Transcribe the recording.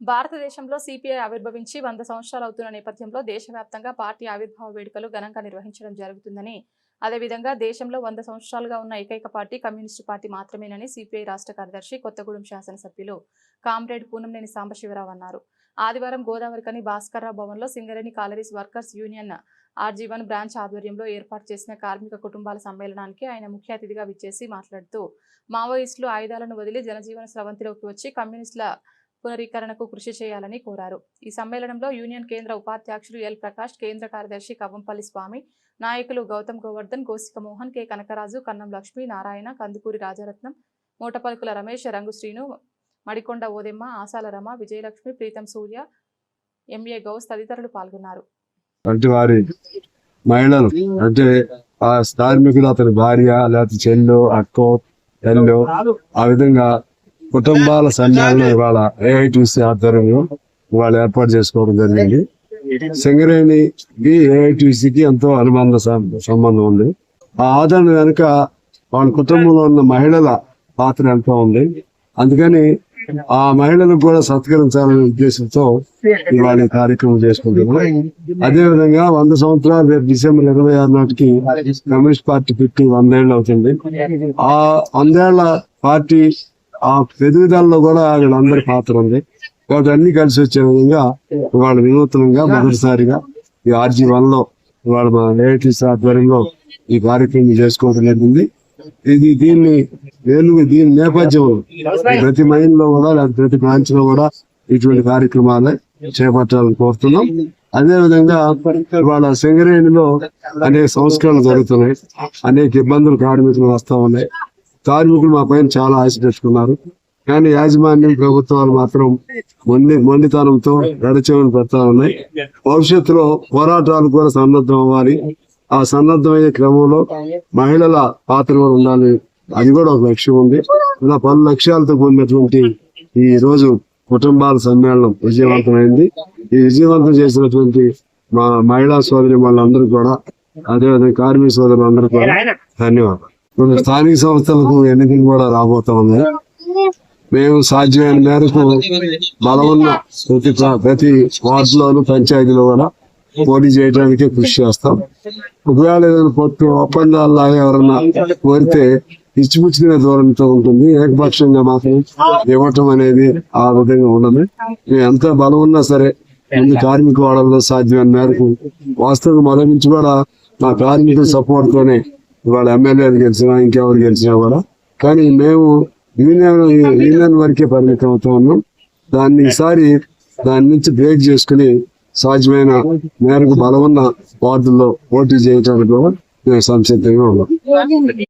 భారతదేశంలో సిపిఐ ఆవిర్భవించి వంద సంవత్సరాలు అవుతున్న నేపథ్యంలో దేశవ్యాప్తంగా పార్టీ ఆవిర్భావ వేడుకలు ఘనంగా నిర్వహించడం జరుగుతుందని. అదేవిధంగా దేశంలో వంద సంవత్సరాలుగా ఉన్న ఏకైక పార్టీ కమ్యూనిస్టు పార్టీ మాత్రమేనని సిపిఐ రాష్ట్ర కార్యదర్శి కొత్తగూడెం శాసనసభ్యులు కామ్రేడ్ పూనంనేని సాంబశివరావు అన్నారు. ఆదివారం గోదావరికని భాస్కర్రావు భవన్లో Singareni collieries workers union RG one branch ఆధ్వర్యంలో ఏర్పాటు చేసిన కార్మిక కుటుంబాల సమ్మేళనానికి ఆయన ముఖ్య అతిథిగా విచ్చేసి మాట్లాడుతూ మావోయిస్టులు ఆయుధాలను వదిలి జనజీవన స్రవంతిలోకి వచ్చి కమ్యూనిస్టుల పునరీకరణకు కృషి చేయాలని కోరారు. ఈ సమ్మేళనంలో యూనియన్ కేంద్ర ఉపాధ్యక్షులు ఎల్ ప్రకాష్ కేంద్ర కార్యదర్శి కవంపల్లి స్వామి నాయకులు గౌతమ్ గోవర్ధన్ గోసిక మోహన్ కె కనకరాజు కన్నం లక్ష్మి నారాయణ కందుకూరి రాజరత్నం మూటపలుకుల రమేష్ రంగు శ్రీను మడికొండ ఓదెమ్మ ఆశాల రమ విజయలక్ష్మి ప్రీతం సూర్య ఎంఏ గౌస్ తదితరులు పాల్గొన్నారు. అంటే వారి మహిళలు అంటే ఆ కార్మికుడు అతని భార్య లేకపోతే చెల్లు అక్కో చెల్లు ఆ విధంగా కుటుంబాల సన్యాలను ఇవాళ ఏఐటీసీ ఆధ్వర్యంలో ఇవాళ ఏర్పాటు చేసుకోవడం జరిగింది. సింగరేణికి ఏఐటీసీకి ఎంతో అనుబంధ సంబంధం ఉంది. ఆ ఆదరణ వెనుక వాళ్ళ కుటుంబంలో ఉన్న మహిళల పాత్ర ఎంతో ఉంది. అందుకని ఆ మహిళలకు కూడా సత్కరించాలనే ఉద్దేశంతో ఇవాళ కార్యక్రమం చేసుకుంటున్నాం. అదే విధంగా వంద సంవత్సరాలు రేపు డిసెంబర్ ఇరవై ఆరు నాటికి కమ్యూనిస్ట్ పార్టీ పెట్టి వందేళ్ళు అవుతుంది. ఆ వందేళ్ళ పార్టీ ఆ పెరుగుదలలో కూడా వీళ్ళందరి పాత్ర ఉంది. కాబట్టి అన్ని కలిసి వచ్చే విధంగా ఇవాళ వినూత్నంగా మొదటిసారిగా ఈ ఆర్జీ వన్లో ఇవాళ మా ఏఐటీసీ ఆధ్వర్యంలో ఈ కార్యక్రమం చేసుకోవడం జరిగింది. ఇది దీన్ని నేను దీని నేపథ్యం ప్రతి మైన్లో కూడా లేదా ప్రతి బ్రాంచ్లో కూడా ఇటువంటి కార్యక్రమాలే చేపట్టాలని కోరుతున్నాం. అదే విధంగా వాళ్ళ సింగరేణిలో అనేక సంస్కరణలు జరుగుతున్నాయి. అనేక ఇబ్బందులు కార్మికులు వస్తా ఉన్నాయి. కార్మికులు మా పైన చాలా ఆశ పెట్టుకున్నారు. కానీ యాజమాన్యం ప్రభుత్వాలు మాత్రం మొండి మొండితనంతో గడిచేమని పెడతా ఉన్నాయి. భవిష్యత్తులో పోరాటాలు కూడా సన్నద్ధం అవ్వాలి. ఆ సన్నద్ధమయ్యే క్రమంలో మహిళల పాత్ర కూడా ఉండాలి. అది కూడా ఒక లక్ష్యం ఉంది. ఇలా పలు లక్ష్యాలతో కూడినటువంటి ఈ రోజు కుటుంబాల సమ్మేళనం విజయవంతమైంది. ఈ విజయవంతం చేసినటువంటి మా మహిళా సోదరి వాళ్ళందరూ కూడా అదేవిధంగా కార్మిక సోదరులందరూ కూడా ధన్యవాదాలు. రెండు స్థానిక సంస్థలకు ఎన్నికలు కూడా రాబోతా మేము సాధ్యమైన మేరకు బలమున్న ప్రతి ప్రతి వార్డులోను పంచాయతీలో కూడా పోటీ చేయడానికి కృషి చేస్తాం. ఒకవేళ ఏదైనా పొత్తు ఒప్పందాల్లాగా ఎవరన్నా కోరితే ఇచ్చిపుచ్చుకునే ధోరణితో ఉంటుంది. ఏకపక్షంగా మాత్రం ఇవ్వటం అనేది ఆ విధంగా ఉండదు మేము ఎంత బలం ఉన్నా సరే ముందు కార్మిక వాడల్లో సాధ్యమైన మేరకు వాస్తవంగా మొదటి నుంచి కూడా మా కార్మికుల సపోర్ట్ తోనే ఇవాళ ఎమ్మెల్యేలు గెలిచినా ఇంకెవరు గెలిచినా కూడా. కానీ మేము యూనియన్ యూనియన్ వరకే పరిమితం అవుతా ఉన్నాం. దాన్ని ఈసారి దాని నుంచి బ్రేక్ చేసుకుని సహజమైన మేరకు బలమున్న వార్డుల్లో పోటీ చేయటానికి కూడా మేము సంసిద్ధంగా ఉన్నాం.